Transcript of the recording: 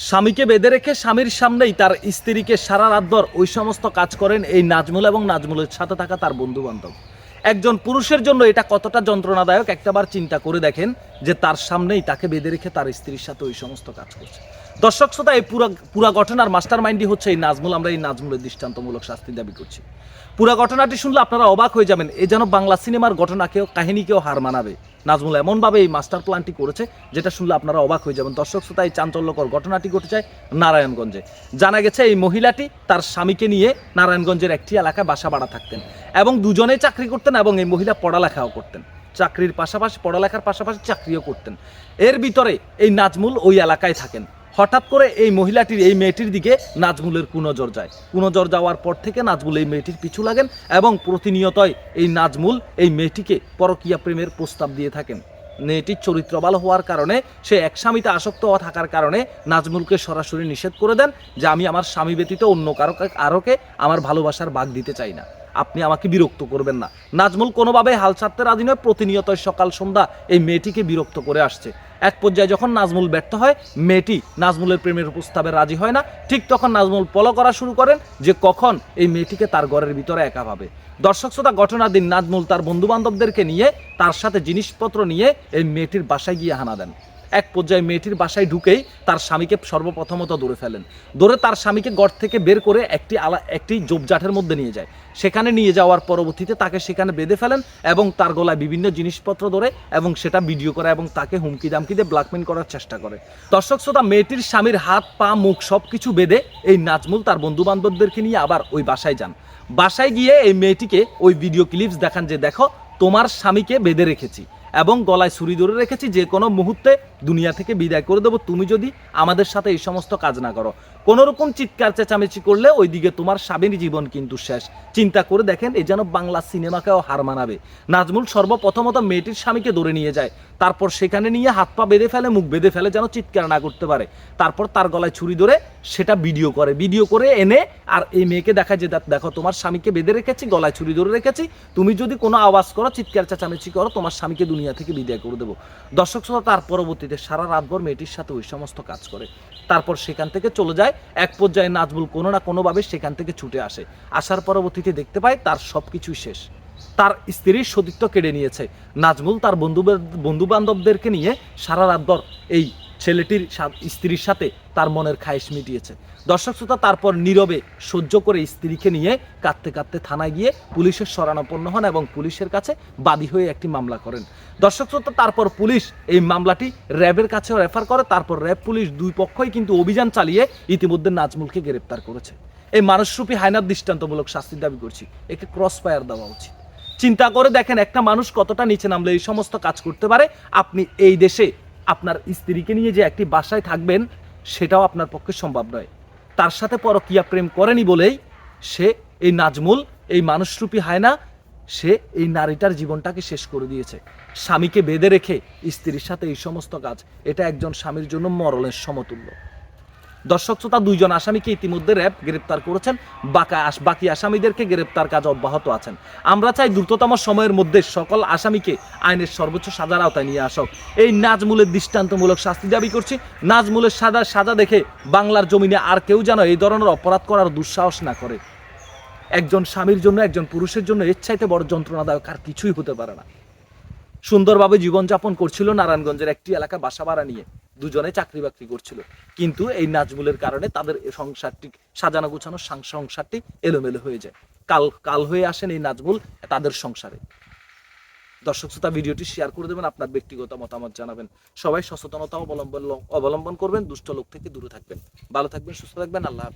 স্বামীকে বেঁধে রেখে স্বামীর সামনেই তার স্ত্রীকে সারা রাতভর ওই সমস্ত কাজ করেন এই নাজমুল এবং নাজমুলের সাথে থাকা তার বন্ধু বান্ধব একজন পুরুষের জন্য এটা কতটা যন্ত্রণাদায়ক একটাবার চিন্তা করে দেখেন যে তার সামনেই তাকে বেঁধে রেখে তার স্ত্রীর সাথে ওই সমস্ত কাজ করছে। দর্শক শ্রোতা, এই পুরা পুরা ঘটনার মাস্টার মাইন্ডই হচ্ছে এই নাজমুল। আমরা এই নাজমুলের দৃষ্টান্তমূলক শাস্তি দাবি করছি। পুরা ঘটনাটি শুনলে আপনারা অবাক হয়ে যাবেন, এ যেন বাংলা সিনেমার ঘটনাকেও, কাহিনীকেও হার মানাবে। নাজমুল এমনভাবে এই মাস্টার প্ল্যানটি করেছে, যেটা শুনলে আপনারা অবাক হয়ে যাবেন। দর্শক শ্রোতা, এই চাঞ্চল্যকর ঘটনাটি ঘটেছে নারায়ণগঞ্জে। জানা গেছে, এই মহিলাটি তার স্বামীকে নিয়ে নারায়ণগঞ্জের একটি এলাকায় বাসা ভাড়া থাকতেন এবং দুজনেই চাকরি করতেন এবং এই মহিলা পড়ালেখাও করতেন। চাকরির পাশাপাশি, পড়ালেখার পাশাপাশি চাকরিও করতেন। এর ভিতরে এই নাজমুল ওই এলাকায় থাকেন। হঠাৎ করে এই মহিলাটির, এই মেয়েটির দিকে নাজমুলের কুনজর যায়। কুনজর যাওয়ার পর থেকে নাজমুল এই মেয়েটির পিছু লাগেন এবং প্রতিনিয়তই এই নাজমুল এই মেয়েটিকে পরকীয়া প্রেমের প্রস্তাব দিয়ে থাকেন। মেয়েটির চরিত্র ভালো হওয়ার কারণে, সে এক স্বামীতে আসক্ত হওয়া থাকার কারণে নাজমুলকে সরাসরি নিষেধ করে দেন যে, আমি আমার স্বামী ব্যতীত অন্য কারও আরোকে আমার ভালোবাসার ভাগ দিতে চাই না। আপনি আমাকে বিরক্ত করবেন না। নাজমুল কোনোভাবে হাল ছাড়তে রাজি নয়। প্রতিনিয়ত সকাল, সন্ধ্যা এই মেয়েটিকে বিরক্ত করে আসছে। এক পর্যায়ে যখন নাজমুল ব্যর্থ হয়, মেয়েটি নাজমুলের প্রেমের প্রস্তাবে রাজি হয় না। ঠিক তখন নাজমুল পলো করা শুরু করেন যে কখন এই মেয়েটিকে তার ঘরের ভিতরে একা পাবে। দর্শক শ্রোতা, ঘটনার দিন নাজমুল তার বন্ধু বান্ধবদেরকে নিয়ে তার সাথে জিনিসপত্র নিয়ে এই মেয়েটির বাসায় গিয়ে হানা দেন। এক পর্যায়ে মেয়েটির বাসায় ঢুকেই তার স্বামীকে সর্বপ্রথমত ধরে ফেলেন। ধরে তার স্বামীকে গড় থেকে বের করে একটি আলা, একটি জোপজাঠের মধ্যে নিয়ে যায়। সেখানে নিয়ে যাওয়ার পরবর্তীতে তাকে সেখানে বেঁধে ফেলেন এবং তার গলায় বিভিন্ন জিনিসপত্র ধরে এবং সেটা ভিডিও করে এবং তাকে হুমকি দামকি দিয়ে ব্ল্যাকমেল করার চেষ্টা করে। দর্শক শ্রোতা, মেয়েটির স্বামীর হাত, পা, মুখ সব কিছু বেঁধে এই নাজমুল তার বন্ধু বান্ধবদেরকে নিয়ে আবার ওই বাসায় যান। বাসায় গিয়ে এই মেয়েটিকে ওই ভিডিও ক্লিপস দেখান যে, দেখো, তোমার স্বামীকে বেঁধে রেখেছি এবং গলায় ছুরি ধরে রেখেছি যে কোনো মুহূর্তে দুনিয়া থেকে বিদায় করে দেবো। তুমি যদি আমাদের সাথে এই সমস্ত কাজ না করো। কোনো রকম চিৎকার, চেঁচামেচি করলে ওইদিকে তোমার স্বামীর জীবন কিন্তু শেষ। চিন্তা করে দেখেন এই যেন বাংলা সিনেমাকেও হার মানাবে। নাজমুল সর্বপ্রথমত মেয়েটির স্বামীকে ধরে নিয়ে যায়। তারপর সেখানে নিয়ে হাত পা বেঁধে ফেলে, মুখ বেঁধে ফেলে যেন চিৎকার না করতে পারে। তারপর তার গলায় ছুরি ধরে সেটা ভিডিও করে। ভিডিও করে এনে আর এই মেয়েকে দেখায় যে দেখ- দেখো তোমার স্বামীকে বেঁধে রেখেছি, গলায় ছুরি ধরে রেখেছি। তুমি যদি কোনো আওয়াজ করো, চিৎকার, চেঁচামেচি করো, তোমার স্বামীকে দুনিয়া থেকে বিদায় করে দেবো। দর্শক শ্রোতা, তার পরবর্তীতে সারা রাতভর মেয়েটির সাথে ওই সমস্ত কাজ করে। তারপর সেখান থেকে চলে যায়। এক পর্যায়ে নাজবুল কোনো না কোনোভাবে সেখান থেকে ছুটে আসে। আসার পরবর্তীতে দেখতে পায় তার সব কিছুই শেষ। তার স্ত্রীর সতীত্ব কেড়ে নিয়েছে। নাজমুল তার বন্ধু বন্ধু বান্ধবদেরকে নিয়ে সারা রাতভর এই ছেলেটির স্ত্রীর সাথে তার মনের খায়েশ মিটিয়েছে। দর্শক শ্রোতা, তারপর নীরবে সহ্য করে স্ত্রীকে নিয়ে কাঁদতে কাঁদতে থানায় গিয়ে পুলিশের শরণাপন্ন হন এবং পুলিশের কাছে বাদী হয়ে একটি মামলা করেন। দর্শক শ্রোতা, তারপর পুলিশ এই মামলাটি র্যাবের কাছেও রেফার করে। তারপর র্যাব পুলিশ দুই পক্ষই কিন্তু অভিযান চালিয়ে ইতিমধ্যে নাজমুলকে গ্রেপ্তার করেছে। এই মানুষরূপী হায়নার দৃষ্টান্তমূলক শাস্তির দাবি করছি। একে ক্রস ফায়ার দেওয়া উচিত। চিন্তা করে দেখেন একটা মানুষ কতটা নিচে নামলে এই সমস্ত কাজ করতে পারে। আপনি এই দেশে আপনার স্ত্রীকে নিয়ে যে একটি বাসায় থাকবেন, সেটাও আপনার পক্ষে সম্ভব নয়। তার সাথে পরকিয়া প্রেম করেনি বলেই সে এই নাজমুল, এই মানুষরূপী হয় না সে এই নারীটার জীবনটাকে শেষ করে দিয়েছে। স্বামীকে বেঁধে রেখে স্ত্রীর সাথে এই সমস্ত কাজ, এটা একজন স্বামীর জন্য মরলের সমতুল্য। দর্শক শ্রোতা, দুইজন আসামিকে ইতিমধ্যে র্যাব গ্রেপ্তার করেছেন। বাকা বাকি আসামিদেরকে গ্রেপ্তার কাজ অব্যাহত আছেন। আমরা চাই দ্রুততম সময়ের মধ্যে সকল আসামিকে আইনের সর্বোচ্চ সাজার আওতায় নিয়ে আসক। এই নাজমুলের দৃষ্টান্তমূলক শাস্তি দাবি করছি। নাজমুলের সাজা সাজা দেখে বাংলার জমিনে আর কেউ যেন এই ধরনের অপরাধ করার দুঃসাহস না করে। একজন স্বামীর জন্য, একজন পুরুষের জন্য চাইতে বড় যন্ত্রণাদায়ক আর কিছুই হতে পারে না। সুন্দরভাবে জীবনযাপন করছিল নারায়ণগঞ্জের একটি এলাকা বাসা ভাড়া নিয়ে। দুজনে চাকরি বাকরি করছিল। কিন্তু এই নাজমুলের কারণে তাদের সংসারটি, সাজানো গোছানো সংসারটি এলোমেলো হয়ে যায়। কাল কাল হয়ে আসেন এই নাজমুল তাদের সংসারে। দর্শক শ্রোতা, ভিডিওটি শেয়ার করে দেবেন, আপনার ব্যক্তিগত মতামত জানাবেন। সবাই সচেতনতা অবলম্বন অবলম্বন করবেন, দুষ্ট লোক থেকে দূরে থাকবেন। ভালো থাকবেন, সুস্থ থাকবেন, আল্লাহ।